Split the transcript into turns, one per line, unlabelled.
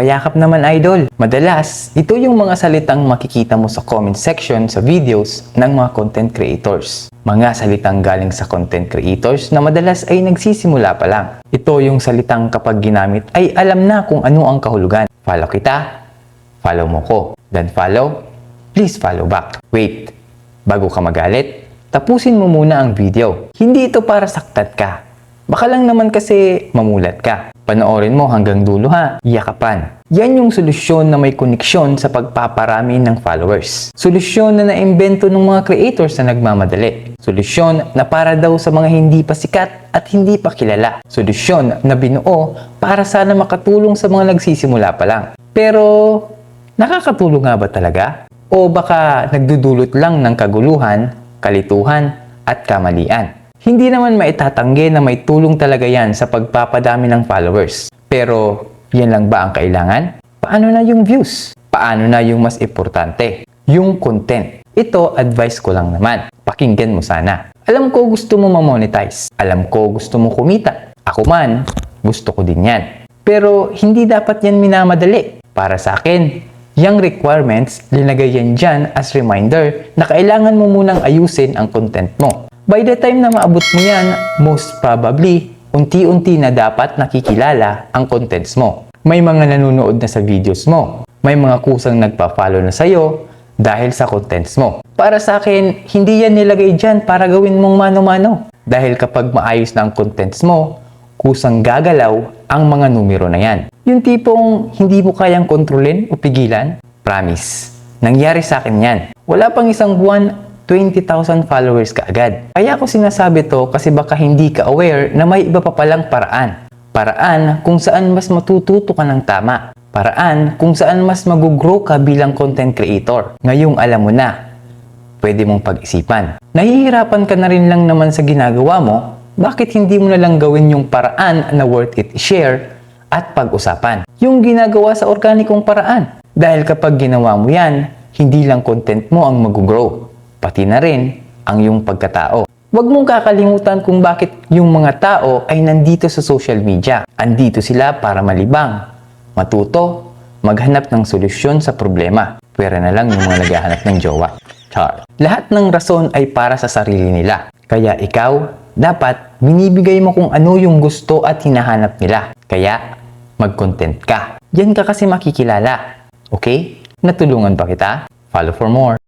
Payakap naman idol. Madalas, ito yung mga salitang makikita mo sa comment section sa videos ng mga content creators. Mga salitang galing sa content creators na madalas ay nagsisimula pa lang. Ito yung salitang kapag ginamit ay alam na kung ano ang kahulugan. Follow kita, follow mo ko. Then follow, please follow back. Wait, bago ka magalit, tapusin mo muna ang video. Hindi ito para saktan ka. Baka lang naman kasi mamulat ka. Panoorin mo hanggang dulo ha, yakapan. Yan yung solusyon na may koneksyon sa pagpaparami ng followers. Solusyon na naimbento ng mga creators na nagmamadali. Solusyon na para daw sa mga hindi pa sikat at hindi pa kilala. Solusyon na binuo para sana makatulong sa mga nagsisimula pa lang. Pero, nakakatulong nga ba talaga? O baka nagdudulot lang ng kaguluhan, kalituhan, at kamalian? Hindi naman maitatanggi na may tulong talaga yan sa pagpapadami ng followers. Pero, yan lang ba ang kailangan? Paano na yung views? Paano na yung mas importante? Yung content. Ito, advice ko lang naman. Pakinggan mo sana. Alam ko gusto mo ma-monetize. Alam ko gusto mo kumita. Ako man, gusto ko din yan. Pero, hindi dapat yan minamadali. Para sa akin, yung requirements, linagay yan dyan as reminder na kailangan mo munang ayusin ang content mo. By the time na maabot mo yan, most probably, unti-unti na dapat nakikilala ang contents mo. May mga nanonood na sa videos mo. May mga kusang nagpa-follow na sa'yo dahil sa contents mo. Para sa akin, hindi yan nilagay dyan para gawin mong mano-mano. Dahil kapag maayos na ang contents mo, kusang gagalaw ang mga numero na yan. Yung tipong hindi mo kayang kontrolin o pigilan, promise. Nangyari sa akin yan. Wala pang isang buwan, 20,000 followers ka agad. Kaya ako sinasabi to kasi baka hindi ka aware na may iba pa palang paraan. Paraan kung saan mas matututo ka ng tama. Paraan kung saan mas mag-grow ka bilang content creator. Ngayong alam mo na, pwede mong pag-isipan. Nahihirapan ka na rin lang naman sa ginagawa mo, bakit hindi mo na lang gawin yung paraan na worth it share at pag-usapan? Yung ginagawa sa organikong paraan. Dahil kapag ginawa mo yan, hindi lang content mo ang mag-grow, pati na rin ang iyong pagkatao. Huwag mong kakalimutan kung bakit yung mga tao ay nandito sa social media. Andito sila para malibang, matuto, maghanap ng solusyon sa problema. Pwera na lang yung mga naghahanap ng jowa. Char. Lahat ng rason ay para sa sarili nila. Kaya ikaw, dapat binibigay mo kung ano yung gusto at hinahanap nila. Kaya, mag-content ka. Yan ka kasi makikilala. Okay? Natulungan ba kita? Follow for more.